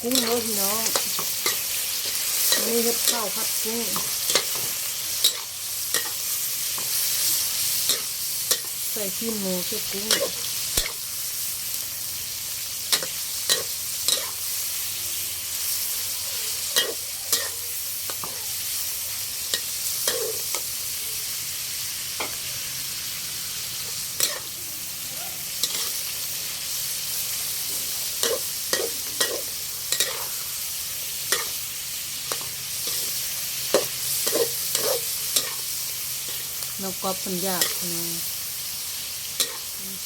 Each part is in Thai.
กุ้งเลยพี่น้องนี่เห็ดข้าวผัดกุ้งใส่ขี้หมูใส่กุ้ง กรอบมันยากนะ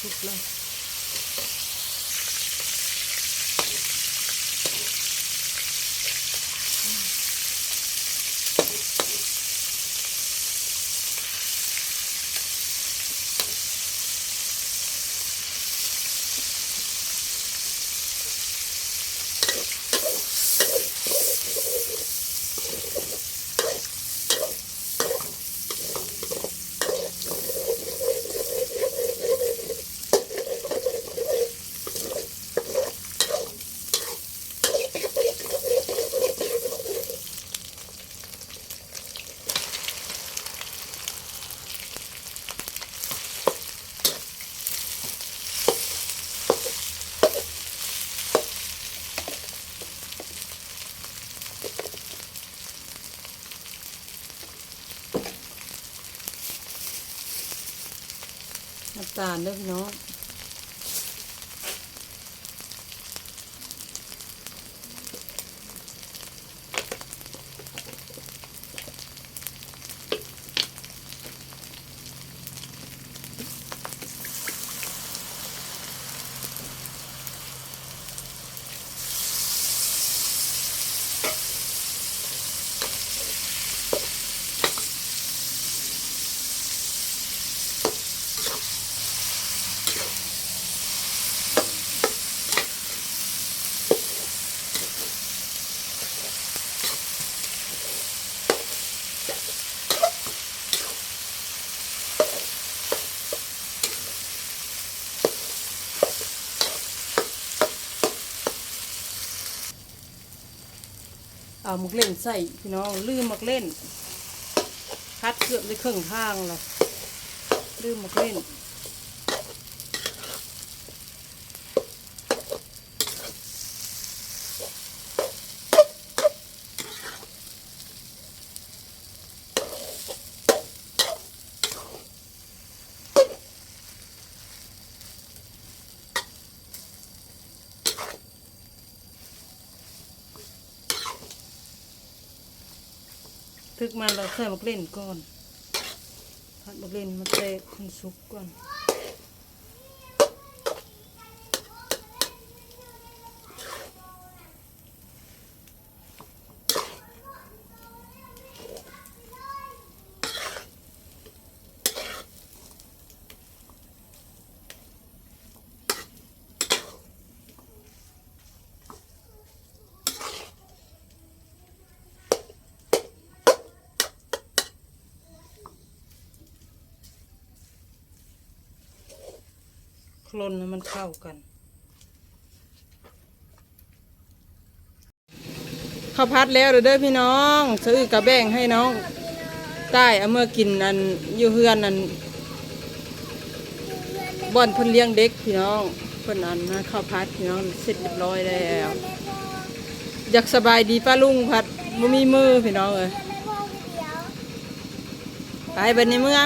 ชุบเลย ตาลเด้อพี่น้อง เอาหมกเล่นใส่พี่น้องลืมหมกเล่น คัดเกือบได้ครึ่งทางเลยลืมหมกเล่น กมันเราใส่หมกเล่นก่อนผัดมกเล่นมาเตะคนซุกก่อน คลนมันเข้ากันข้าวพัดแล้วเด้อเด้อพี่น้องซื้อกระแบ่งให้น้องใต้เอาเมื่อกินอันอยู่เฮือนอันบ่อนเพิ่นเลี้ยงเด็กพี่น้องเพิ่นอันนะข้าวพัดพี่น้องเสร็จเรียบร้อยแล้วอยากสบายดีป้าลุงพัดบ่มีมือพี่น้องเอ้ยไปบัดนี้เมื่อ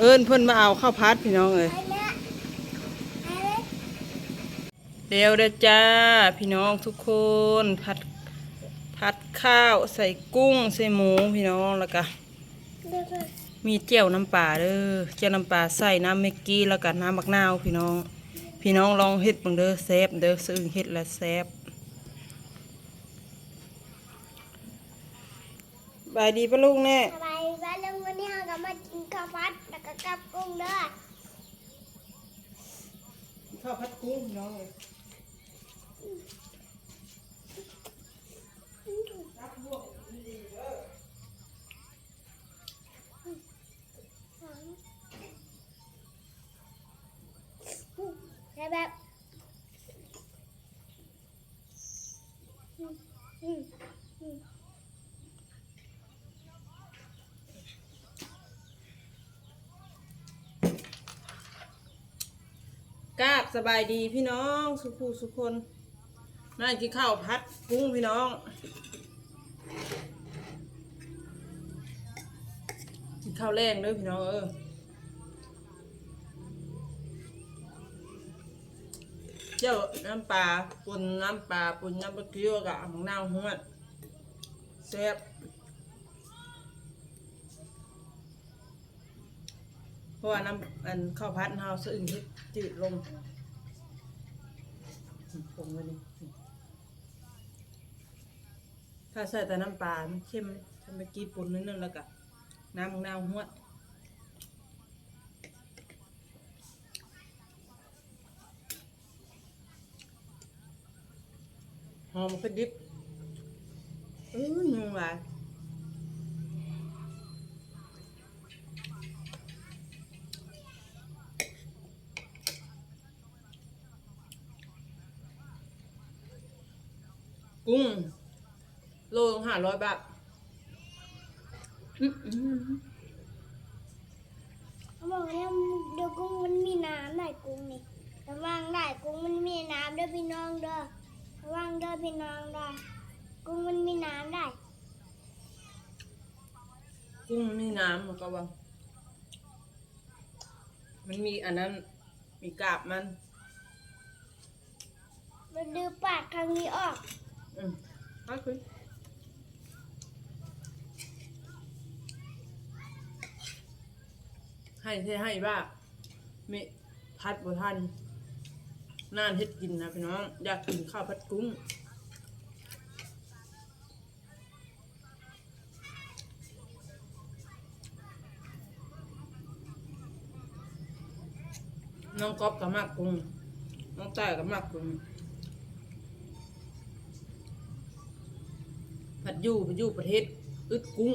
เอิ้นเพิ่นมาเอาข้าวพัดพี่น้องเอ้ย เร็วเด้อจ้า พี่น้องทุกคนผัดผัดข้าวใส่กุ้งใส่หมูพี่น้องแล้วก็มีเจียวน้ำปลาเด้อเจียวน้ำปลาใส่น้ำเมกกี้แล้วก็น้ำมักนาวพี่น้อง พี่น้องลองเฮ็ดบังเด้อแซบเด้อซึ่งเฮ็ดแล้วแซบบายดีปะลุงแน่สบายบ้านลุงวันนี้เราก็มากินข้าวผัดแล้วก็กับกุ้งเด้อข้าวผัดกุ้งพี่น้อง กราบสบายดีพี่น้องสุขูสุคนน่ากินข้าวพัดกุ้งพี่น้องกินข้าวแรงเด้อพี่น้องเออเจ้าน้ำปลาปุ่นน้ำปลาปุ่นน้ำปลาเกี๊ยวกับของนาหัวแซ่บเพ ราะว่าน้ำอันข้าวพัดเฮาสะอึ่งที่จืดลงผงไว้นี่ถ้าใส่แต่น้ำปลามันเข้มทำไปกีปุ่นนิดนึงแล้วก็น้ำงนาวหัวหอมกระดิบเออยังไง กุ้ง โลห้าร้อยบาทอื้อหือเขาบอกว่าเดี๋ยวกุ้งมันมีน้ำได้กุ้งนี่ระวังได้กุ้งมันมีน้ำเด้อพี่น้องเด้อระวังเด้อพี่น้องเด้อกุ้งมันมีน้ำได้กุ้งมีน้ำมันก็ว่า มันมีอันนั้น มีกาบมันเราดื้อปากครั้งนี้ออก อืมอคุยให้ใช่ให้บ้ามีพัดบ่ทันน่านเฮ็ดกินนะพี่น้อง อยากกินข้าวผัดกุ้งน้องก๊อฟกับมากกุ้งน้องต้ากับมากกุ้ง อยู่ผัดอยู่ประเทศอึดกุ้ง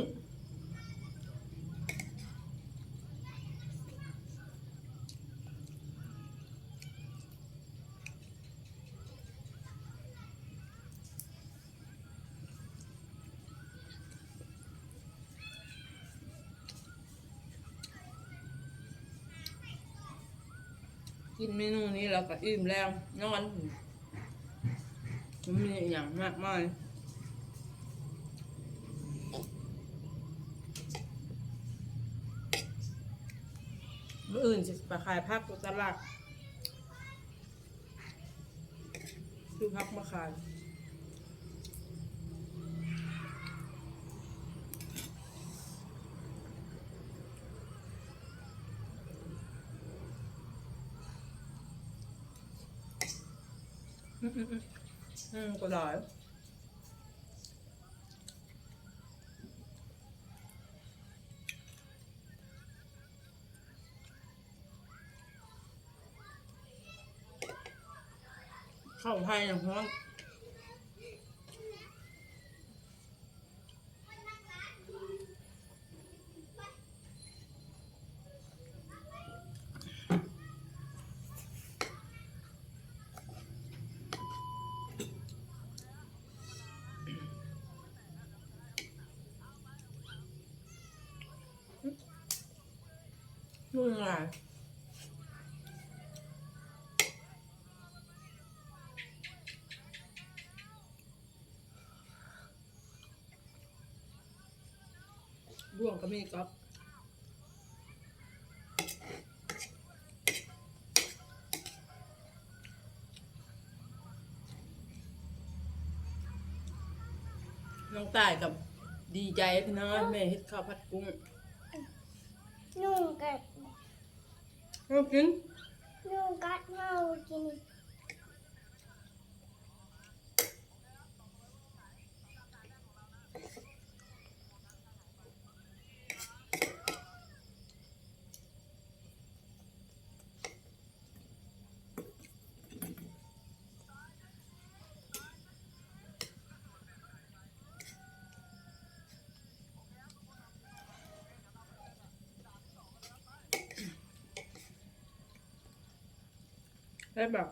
กินเมนูนี้แล้วก็อิ่มแล้วนอนมันมีอย่างมากมาย อื่นจะไปขายผักตลาดซื้อผักมาขายอืมอืมอืมอืมก็ ได้เข้าไทยอย่างฮ้ บ่วงก็มีครับน้องตายกับดีใจพี่น้องแม่เฮ็ดข้าวผัดกุ้งนุ่งกัด เอากิน นุ่งกัดเมากิน ได้แบบ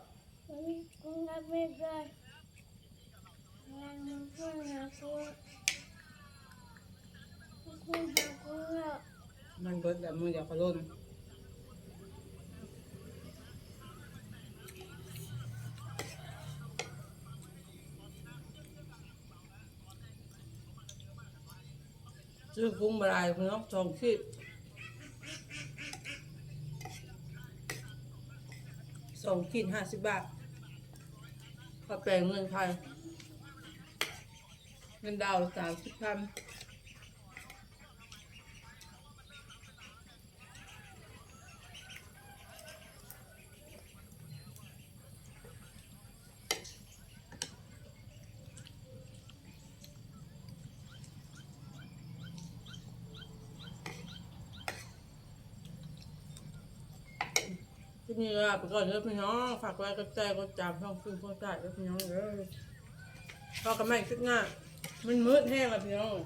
กุ้งกัดไม่ได้งานมันเพื่อนหากุ้งเพื่อนหากุ้งแล้วมันเบิดแบบมืออยากกระล่นซื้อกุ้งบลายพี่น้องสองขีด สองขีดห้าสิบบาทก็แปลงเงินไทยเงินดาวสามสิบพัน นี้ลาไปก่อนเด้อพี่น้องฝากไว้กับใจก็จำช่องคืนพ่อจ่ายเด้อพี่น้องเด้อพอกันใหม่คลิปหน้ามันมืดแห้งแล้วพี่น้อง